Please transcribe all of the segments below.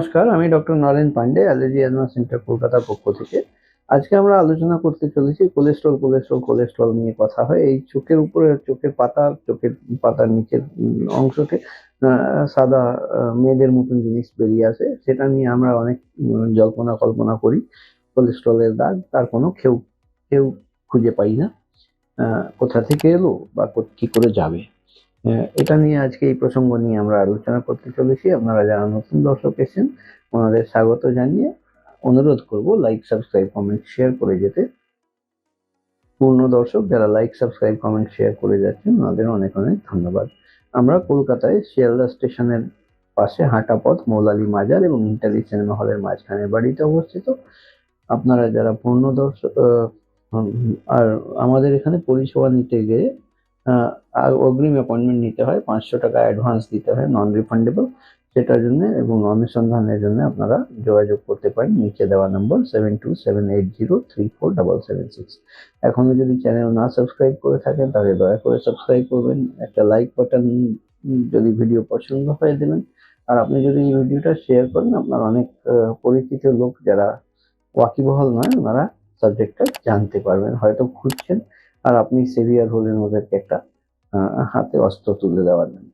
নমস্কার আমি doctor Naren Pandey allergy asthma centre কলকাতার পক্ষ থেকে। আজকে আমরা আলোচনা করতে চলেছি কোলেস্ট্রল কোলেস্ট্রল কোলেস্ট্রল নিয়ে কথা হয়। এই চোখের উপরে চোখের পাতা চোখের পাতার নিচের আহ, সাদা মেয়েদের মতন জিনিস বেরিয়ে আসে। সেটা নিয়ে আমরা অনেক জল্পনা কল্পনা করি কোলেস্ট্রলের দাগ। তার কোনো কেউ কেউ খুঁজে পাই না। কোথা থেকে এলো বা কো- করে যাবে? এটা নিয়ে আজকে এই প্রসঙ্গ নিয়ে আমরা আলোচনা করতে চলেছি। আপনারা যারা নতুন দর্শক এসেছেন, ওনাদের স্বাগত জানিয়ে অনুরোধ করব লাইক সাবস্ক্রাইব কমেন্ট শেয়ার করে যেতে। পূর্ণ দর্শক, যারা লাইক সাবস্ক্রাইব কমেন্ট শেয়ার করে যাচ্ছেন, ওনাদের অনেক অনেক ধন্যবাদ। আমরা কলকাতায় শিয়ালদা স্টেশনের পাশে হাঁটা পথ মৌলালি মাজার এবং ইন্টালি সিনেমা হলের মাঝখানে বাড়িতে অবস্থিত। আপনারা যারা পূর্ণ দর্শক আর আমাদের এখানে পরিষেবা নিতে গিয়ে অগ্রিম অ্যাপয়েন্টমেন্ট নিতে হয়, পাঁচশো টাকা অ্যাডভান্স দিতে হয় নন রিফান্ডেবল সেটার জন্য এবং অনুসন্ধানের জন্য আপনারা যোগাযোগ করতে পারেন। নিচে দেওয়া number seven two seven eight zero three four double seven six এখনও যদি চ্যানেল না সাবস্ক্রাইব করে থাকেন, তাহলে দয়া করে সাবস্ক্রাইব করবেন। একটা লাইক বাটন যদি ভিডিও পছন্দ হয়ে দেবেন। আর আপনি যদি এই ভিডিওটা শেয়ার করেন, আপনার অনেক পরিচিত লোক যারা ওয়াকিবহল নয়, ওনারা সাবজেক্টটা জানতে পারবেন, হয়তো খুঁজছেন। আর আপনি সিরিয়ার হলেন, ওদেরকে একটা হাতে অস্ত্র তুলে দেওয়ার জন্য।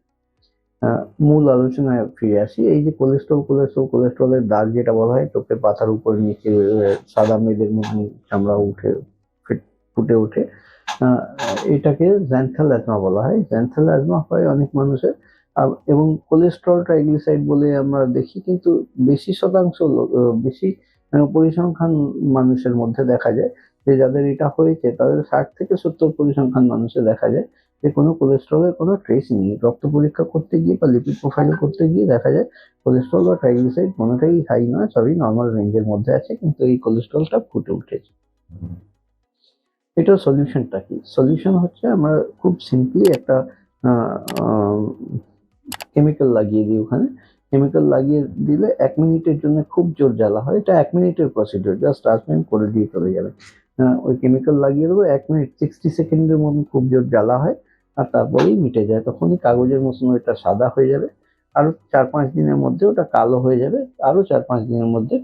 মূল আলোচনায় ফিরে আসি, এই যে কোলেস্ট্রল কোলেস্ট্রল কোলেস্ট্রলের দাগ যেটা বলা হয় চোখের পাতার উপর নিচে সাদা মেয়েদের মতন চামড়া উঠে, ফুটে ওঠে। এটাকে জ্যান্থাল অ্যাজমা বলা হয়। জ্যান্থাল অ্যাজমা হয় অনেক মানুষের। এবং কোলেস্ট্রল ট্রাইগ্লিসাইড বলে আমরা দেখি, কিন্তু বেশি শতাংশ বেশি পরিসংখ্যান মানুষের মধ্যে দেখা যায় যে যাদের এটা হয়েছে, তাদের ষাট থেকে সত্তর পরিসংখ্যান মানুষে দেখা যায়। যে কোনো কোলেস্ট্রলের কোনো ট্রেস নেই। রক্ত পরীক্ষা করতে গিয়ে বা লিপিড প্রোফাইল করতে গিয়ে দেখা যায় কোলেস্ট্রল বা ট্রাইগ্লিসাইড কোনোটাই হাই নয়, সবই নর্মাল রেঞ্জের মধ্যে আছে, কিন্তু এই কোলেস্ট্রলটা ফুটে উঠেছে। এটার সলিউশনটা কি? সলিউশন হচ্ছে আমরা খুব সিম্পলি একটা কেমিক্যাল লাগিয়ে দিই ওখানে। কেমিক্যাল লাগিয়ে দিলে এক মিনিটের জন্য খুব জোর জ্বালা হয়। এটা এক মিনিটের প্রসিডিওর জাস্ট মিনিট করে দিয়ে চলে যাবে। ওই কেমিক্যাল লাগিয়ে দেবো, এক মিনিট সিক্সটি সেকেন্ডের মতন খুব জোর জ্বালা হয়। আর তারপরেই মিটে যায়। তখনই কাগজের মতন ওটা সাদা হয়ে যাবে আরও চার পাঁচ দিনের মধ্যে ওটা কালো হয়ে যাবে। আরও চার পাঁচ দিনের মধ্যে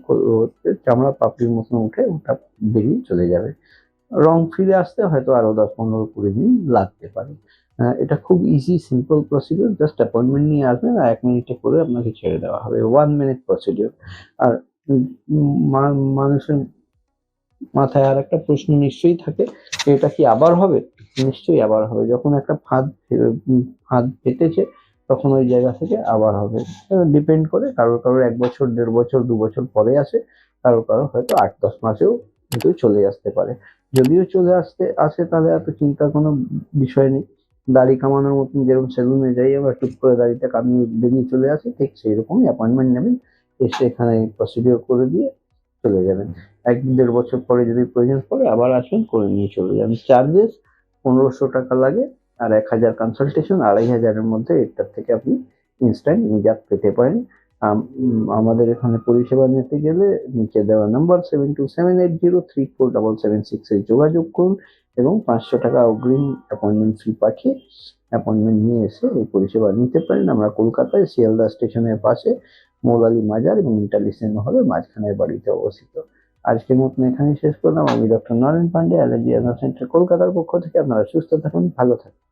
চামড়া পাপড়ির মতন উঠে ওটা বেরিয়ে চলে যাবে। রং ফিরে আসতে হয়তো আরও দশ পনেরো কুড়ি দিন লাগতে পারে। আহ, এটা খুব easy simple procedure just appointment নিয়ে আসবেন আর এক মিনিটে করে আপনাকে ছেড়ে দেওয়া হবে। ওয়ান মিনিট প্রসিডিওর আর মানুষের মাথায় আর একটা প্রশ্ন নিশ্চয়ই থাকে এটা কি আবার হবে? নিশ্চয়ই আবার হবে। যখন একটা ফাঁদ ফাঁদ পেতেছে তখন ওই জায়গা থেকে আবার হবে। ডিপেন্ড করে, কারোর কারোর এক বছর, দেড় বছর, দু বছর পরে আসে, কারোর কারোর হয়তো আট, দশ মাসেও কিন্তু চলে আসতে পারে। যদিও চলে আসতে, আসে, তাহলে এত চিন্তার কোনো বিষয় নেই। দাড়ি কামানোর মতন যেরকম সেলুনে যাই, আবার টুক করে দাড়িটা কামিয়ে বেরিয়ে চলে আসে, ঠিক সেই রকমই অ্যাপয়েন্টমেন্ট নেবেন। এসে এখানে প্রসিডিওর করে দিয়ে চলে যাবেন। এক, দেড় বছর পরে যদি প্রয়োজন পড়ে, আবার আসবেন, করে নিয়ে চলে যাবেন। চার্জেস পনেরোশো টাকা লাগে আর এক হাজার কনসালটেশন আড়াই হাজারের মধ্যে এটার থেকে আপনি ইনস্ট্যান্ট নিজাত পেতে পারেন। আম- আমাদের এখানে পরিষেবা নিতে গেলে নিচে দেওয়া number seven two seven eight zero three four double seven সিক্সে যোগাযোগ করুন এবং পাঁচশো টাকা অগ্রিম অ্যাপয়েন্টমেন্ট ফি পাঠিয়ে অ্যাপয়েন্টমেন্ট নিয়ে এসে এই পরিষেবা নিতে পারেন। আমরা কলকাতায়, শিয়ালদা স্টেশনের পাশে, মৌলালি মাজার এবং ইন্টারলি সিনেমা হলের মাঝখানের বাড়িতে অবস্থিত। আজকের মতন এখানেই শেষ করলাম। আমি doctor Naren Pandey, allergy centre কলকাতার পক্ষ থেকে আপনারা সুস্থ থাকুন, ভালো থাকুন।